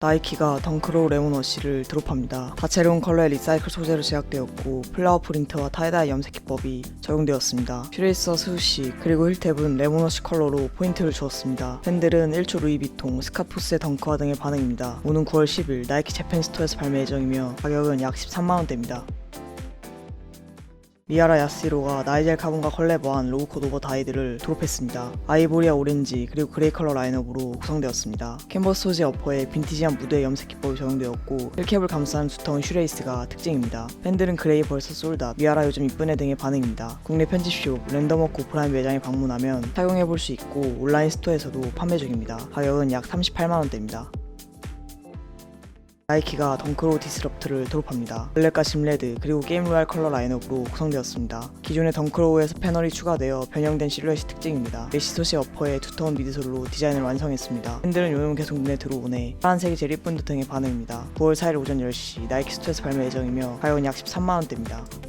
나이키가 덩크로우 레몬워시를 드롭합니다. 다채로운 컬러의 리사이클 소재로 제작되었고 플라워 프린트와 타이다이 염색 기법이 적용되었습니다. 슈레이서 스우시 그리고 힐탭은 레몬워시 컬러로 포인트를 주었습니다. 팬들은 1초 루이비통, 스카푸스의 덩크화 등의 반응입니다. 오는 9월 10일 나이키 재팬 스토어에서 발매 예정이며 가격은 약 13만원대입니다. 미아라 야시로가 나이젤 카본과 컬래버한 로우코드 오버 다이들을 드롭했습니다. 아이보리와 오렌지 그리고 그레이 컬러 라인업으로 구성되었습니다. 캔버스 소재 어퍼에 빈티지한 무드의 염색 기법이 적용되었고 1캡을 감싸는 두터운 슈레이스가 특징입니다. 팬들은 그레이 벌써 쏠다, 미아라 요즘 이쁘네 등의 반응입니다. 국내 편집숍, 랜덤워크 오프라인 매장에 방문하면 사용해볼 수 있고 온라인 스토어에서도 판매 중입니다. 가격은 약 38만원대입니다. 나이키가 덩크로우 디스럽트를 드롭합니다. 블랙과 심레드 그리고 게임 로얄 컬러 라인업으로 구성되었습니다. 기존의 덩크로우에서 패널이 추가되어 변형된 실루엣이 특징입니다. 메시소시 어퍼에 두터운 미드솔로 디자인을 완성했습니다. 팬들은 요즘 계속 눈에 들어오네 파란색이 제일 이쁜 듯 등의 반응입니다. 9월 4일 오전 10시 나이키 스토어에서 발매 예정이며 가격은 약 13만원대입니다.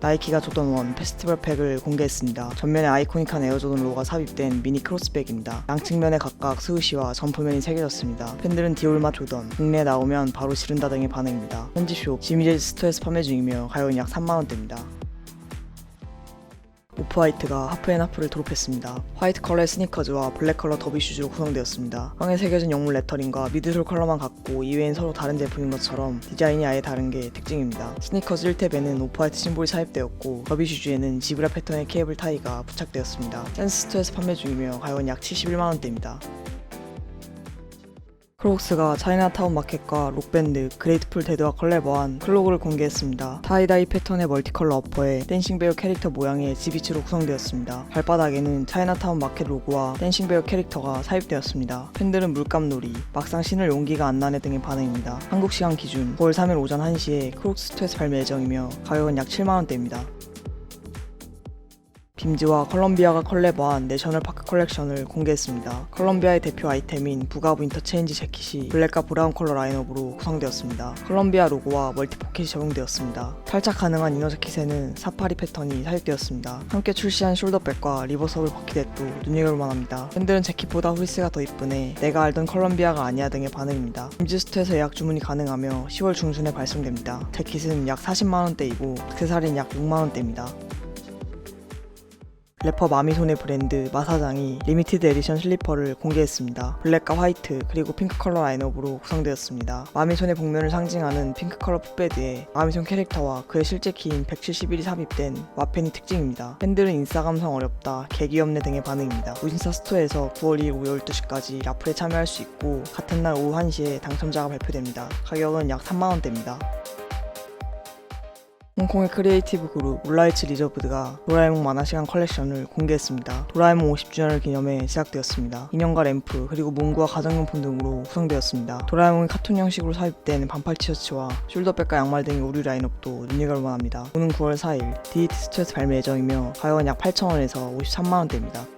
나이키가 조던 1 페스티벌 팩을 공개했습니다. 전면에 아이코닉한 에어조던 로고가 삽입된 미니 크로스백입니다. 양측면에 각각 스우시와 점프면이 새겨졌습니다. 팬들은 디올마 조던, 국내에 나오면 바로 지른다 등의 반응입니다. 현지숍, 지미제즈 스토어에서 판매 중이며 가격은 약 3만원대입니다. 오프화이트가 하프앤하프를 드롭했습니다. 화이트 컬러의 스니커즈와 블랙 컬러 더비 슈즈로 구성되었습니다. 빵에 새겨진 영문 레터링과 미드솔 컬러만 같고 이외엔 서로 다른 제품인 것처럼 디자인이 아예 다른 게 특징입니다. 스니커즈 1탭에는 오프화이트 심볼이 삽입되었고 더비 슈즈에는 지브라 패턴의 케이블 타이가 부착되었습니다. 센스 스토어에서 판매 중이며 가격은 약 71만원대입니다. 크록스가 차이나타운 마켓과 록밴드, 그레이트풀 데드와 컬래버한 클로그를 공개했습니다. 타이다이 패턴의 멀티컬러 어퍼에 댄싱 베어 캐릭터 모양의 지비치로 구성되었습니다. 발바닥에는 차이나타운 마켓 로고와 댄싱 베어 캐릭터가 삽입되었습니다. 팬들은 물감놀이, 막상 신을 용기가 안 나네 등의 반응입니다. 한국 시간 기준 9월 3일 오전 1시에 크록스 스토어에서 발매 예정이며 가격은 약 7만원대입니다. 빔즈와 컬럼비아가 컬래버한 내셔널 파크 컬렉션을 공개했습니다. 컬럼비아의 대표 아이템인 부가부 인터체인지 재킷이 블랙과 브라운 컬러 라인업으로 구성되었습니다. 컬럼비아 로고와 멀티 포켓이 적용되었습니다. 탈착 가능한 이너 재킷에는 사파리 패턴이 사용되었습니다. 함께 출시한 숄더백과 리버서블 버킷에도 눈여겨볼 만 합니다. 팬들은 재킷보다 후리스가 더 이쁘네, 내가 알던 컬럼비아가 아니야 등의 반응입니다. 빔즈 스토어에서 예약 주문이 가능하며 10월 중순에 발송됩니다. 재킷은 약 40만원대이고 액세서리는 약 6만원대입니다. 래퍼 마미손의 브랜드 마사장이 리미티드 에디션 슬리퍼를 공개했습니다. 블랙과 화이트 그리고 핑크 컬러 라인업으로 구성되었습니다. 마미손의 복면을 상징하는 핑크 컬러 풋베드에 마미손 캐릭터와 그의 실제 키인 171이 삽입된 와펜이 특징입니다. 팬들은 인싸 감성 어렵다, 개귀엽네 등의 반응입니다. 무신사 스토어에서 9월 2일 오후 12시까지 라플에 참여할 수 있고 같은 날 오후 1시에 당첨자가 발표됩니다. 가격은 약 3만원대입니다. 홍콩의 크리에이티브 그룹 몰라이츠 리저브드가 도라에몽 만화시간 컬렉션을 공개했습니다. 도라에몽 50주년을 기념해 제작되었습니다. 인형과 램프 그리고 문구와 가정용품 등으로 구성되었습니다. 도라에몽이 카툰 형식으로 삽입된 반팔 티셔츠와 숄더백과 양말 등의 우리 라인업도 눈여겨볼 만합니다. 오는 9월 4일 DET 스토어에서 발매 예정이며 가격은 약 8,000원에서 53만원대입니다.